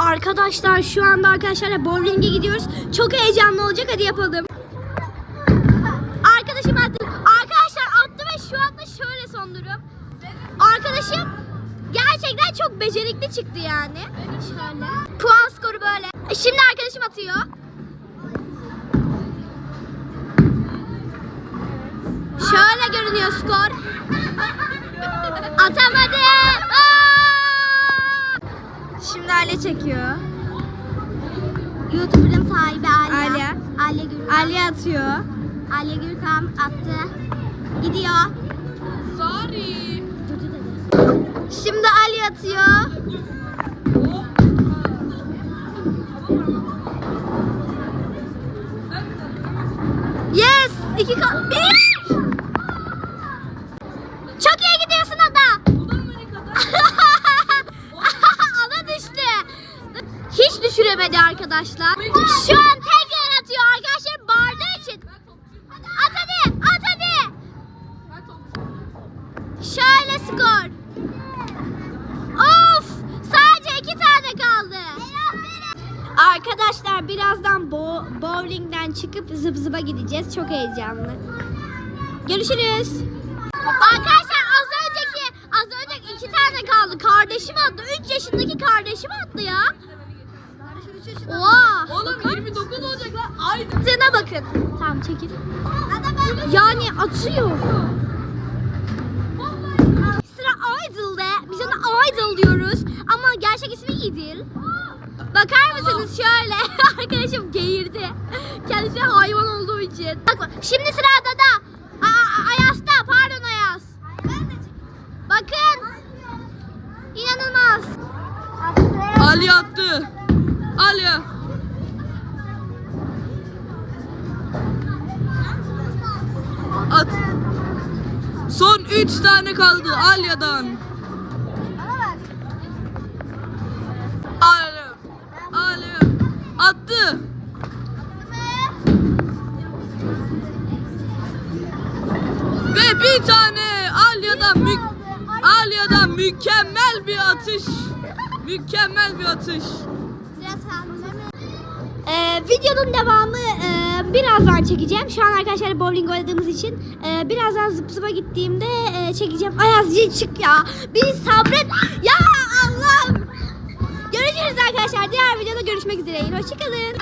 Arkadaşlar şu anda arkadaşlarla bowling'e gidiyoruz. Çok heyecanlı olacak hadi yapalım. Arkadaşım attı. Arkadaşlar attı ve şu anda şöyle son durum. Arkadaşım gerçekten çok becerikli çıktı yani. Şöyle. Puan skoru böyle. Şimdi arkadaşım atıyor. Şöyle görünüyor skor. Atamadı. Ali çekiyor. YouTuber'ın sahibi Alya. Alya. Alya Gürkan. Ali atıyor. Alya Gürkan attı. Gidiyor. Sorry. Şimdi Ali atıyor. Yes! İki ka- Bir! Hiç düşüremedi arkadaşlar. Şu an tekrar atıyor arkadaşlar bağırdığı için. At hadi, at hadi. Şöyle skor. Of! Sadece iki tane kaldı. Arkadaşlar birazdan bo bowlingden çıkıp zıp zıba gideceğiz. Çok heyecanlı. Görüşürüz. Arkadaşlar az önceki az önceki iki tane kaldı. Kardeşim attı. 3 yaşındaki kardeşim attı ya. Oha! Oğlum 29 olacak lan. Ay. Attığına bakın. Tamam çekil. Yani atıyor. Sıra Idol'de. Biz ona Idol diyoruz. Ama gerçek ismi İdil. Bakar mısınız şöyle? Arkadaşım geğirdi. Kendisi hayvan olduğu için. Bak, şimdi sırada da A- Ayaz'da. Pardon Ayaz. Bakın. İnanılmaz. Ali attı. 3 tane kaldı Alya'dan. Ali. Ali. Attı. Ve bir tane Alya'dan mü Alya'dan mükemmel bir atış. Mükemmel bir atış. Ee, videonun devamı e, birazdan çekeceğim. Şu an arkadaşlar bowling oynadığımız için e, birazdan zıp zıpa gittiğimde e, çekeceğim. Ayaz çık ya. Bir sabret. Ya Allah'ım. Görüşürüz arkadaşlar. Diğer videoda görüşmek üzere. Hoşçakalın.